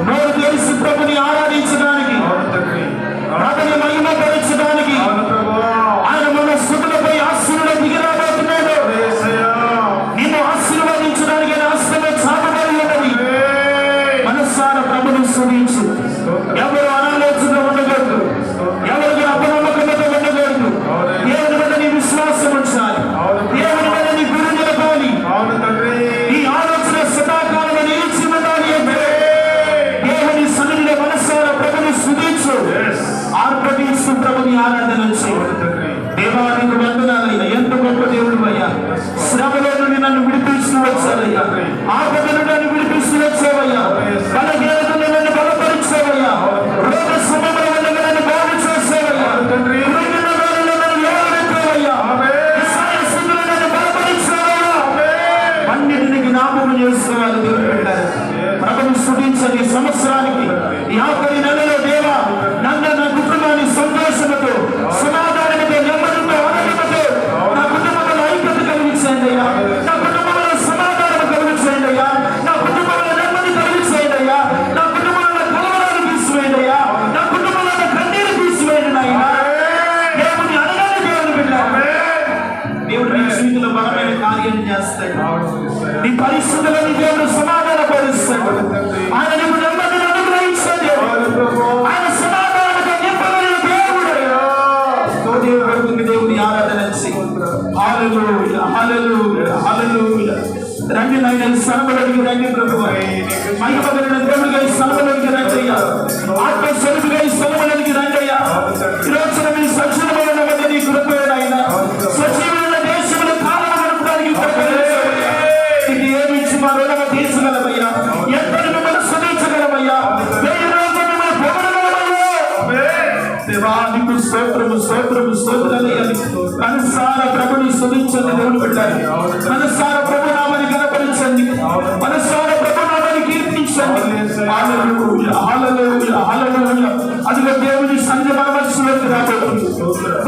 నోరు తెలిసి ప్రభుని ఆరాధించడానికి అతని మహిమ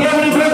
Gabriel Oliveira.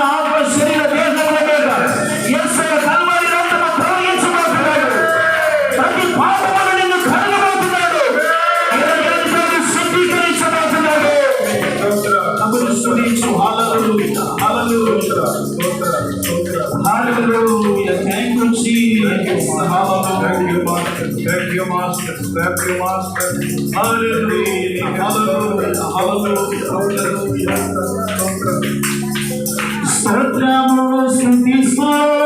Jesus. Thank you, Master. Thank you, Master. Thank you, Master. Hallelujah. Hallelujah. Hallelujah. Hallelujah. Hallelujah. Hallelujah.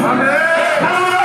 Amém!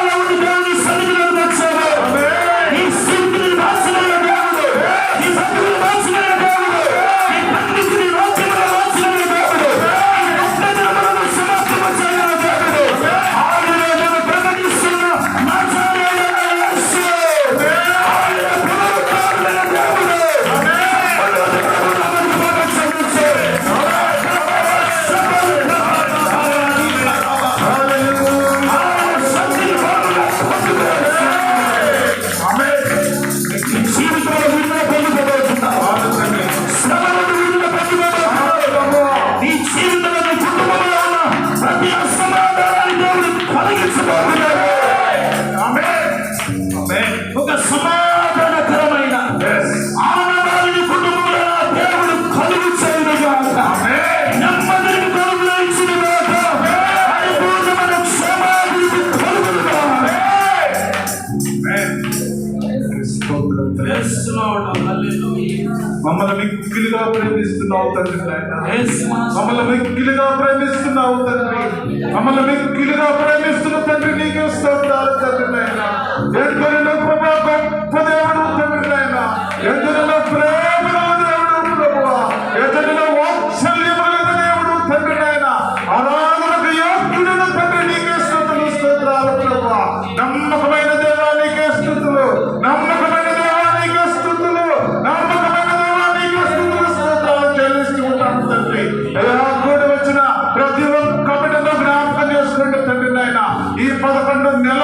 మమ్మల్ని మిక్కిలిగా ప్రేమిస్తున్నావు తండ్రి. మమ్మల్ని మిక్కిలిగా ప్రేమిస్తున్న తండ్రి నీకే స్తోత్రాలు తండ్రి నాయన. ఈ పదకొండు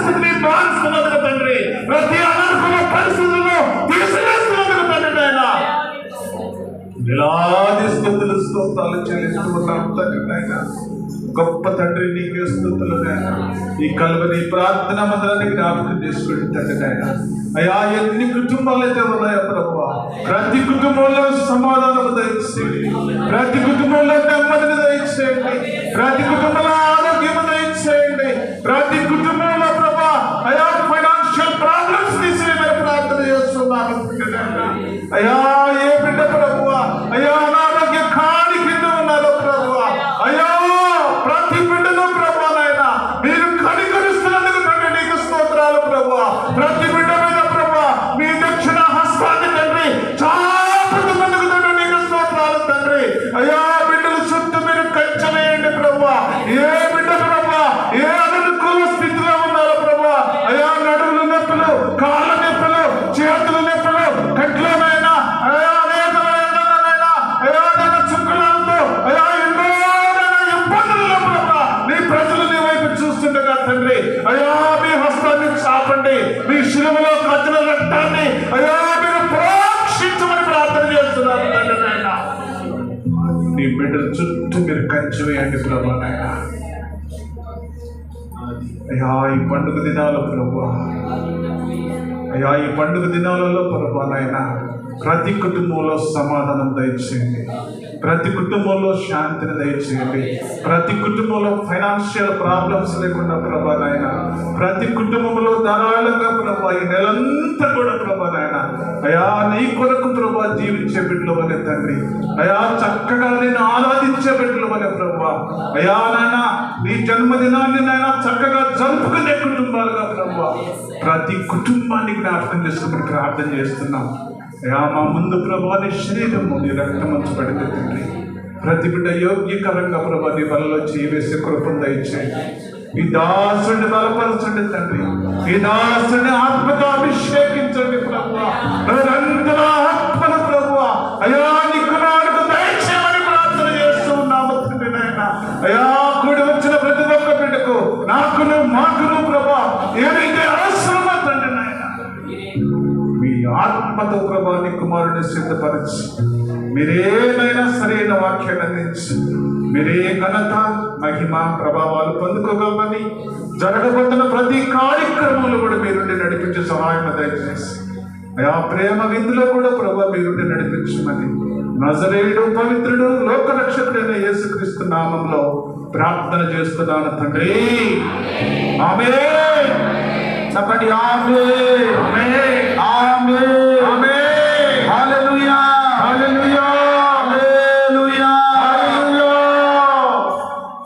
ప్రతి పరిస్థితిని మారుస్తున్నందుకు తండ్రి. ప్రతి అననుకున్న పరిస్థితులను తీసివేస్తున్నందుకు తండ్రి నాయన. వేలాది స్థుతులు స్తోత్రాలు చెల్లిస్తున్నాం తండ్రి నాయన. గొప్ప తండ్రి నీకే స్థుతులు నాయన. ఈ కలువని ప్రార్థన మందిరాన్ని జ్ఞాపకం చేసుకుని తండ్రి నాయన. అయ్యా ఎన్ని కుటుంబాలు అయితే ఉన్నాయో ప్రభు ప్రతి కుటుంబంలో సమాధానం దయచేయండి. ప్రతి కుటుంబంలో నెమ్మదిని దయచేయండి. ప్రతి కుటుంబంలో ఆరోగ్యం దయచేయండి. ప్రతి కుటుంబంలో ప్రభా అయా ఫైనాన్షియల్ ప్రాబ్లమ్స్ తీసేయమని ప్రార్థన చేస్తున్నాను తండ్రి నాయన. అయ్యా ఏ బిడ్డ ప్రభువా ప్రభా అయ్యా ఈ పండుగ దినాలు ప్రభా అయ్యా ఈ పండుగ దినాలలో ప్రభా నాయన ప్రతి కుటుంబంలో సమాధానం దయచేయండి. ప్రతి కుటుంబంలో శాంతిని దయచేయండి. ప్రతి కుటుంబంలో ఫైనాన్షియల్ ప్రాబ్లమ్స్ లేకుండా ప్రభా నాయన ప్రతి కుటుంబంలో ధారాళంగా ప్రభా ఈ నెలంతా కూడా ప్రభా నాయన అయా నీ కొరకు ప్రభా జీవించే బిడ్డలు అనే తండ్రి అయా చక్కగా నేను ఆరాధించే బిడ్డలు అనే ప్రభా అయా నాయన నీ జన్మదినాన్ని నాయన చక్కగా జరుపుకునే కుటుంబాలుగా ప్రభా ప్రతి కుటుంబాన్ని జ్ఞాపకం చేసుకుని ప్రార్థన చేస్తున్నాం. అయ్యా మా ముందు ప్రభా నీ శరీరము నీ రక్తమంచు పడితే తండ్రి. ప్రతి బిడ్డ యోగ్యకరంగా ప్రభా నీ బలలో జీవేసి కృపను దయచేయండి ఈ దాసుని బలపరచండి తండ్రి. ఈ దాసుని ఆత్మతో అభిషేకించండి ప్రభు. ఆత్మతో ప్రభాని కుమారుని సిద్ధపరచి. మీరేమైనా సరైన వాక్యాన్ని అందించి. మీరే ఘనత మహిమ ప్రభావాలు పొందుకోగలమని జరగబోతున్న ప్రతి కార్యక్రమంలో కూడా మీరుండి నడిపించే సహాయం దయచేసి ఆ ప్రేమ విందులో కూడా ప్రభా మీరుండి నడిపించమని. నజరేయుడు పవిత్రుడు లోక రక్షకుడైన యేసుక్రీస్తు నామంలో ప్రార్థన చేస్తున్నాను తండ్రి. ఆమె చెప్పండి ఆమె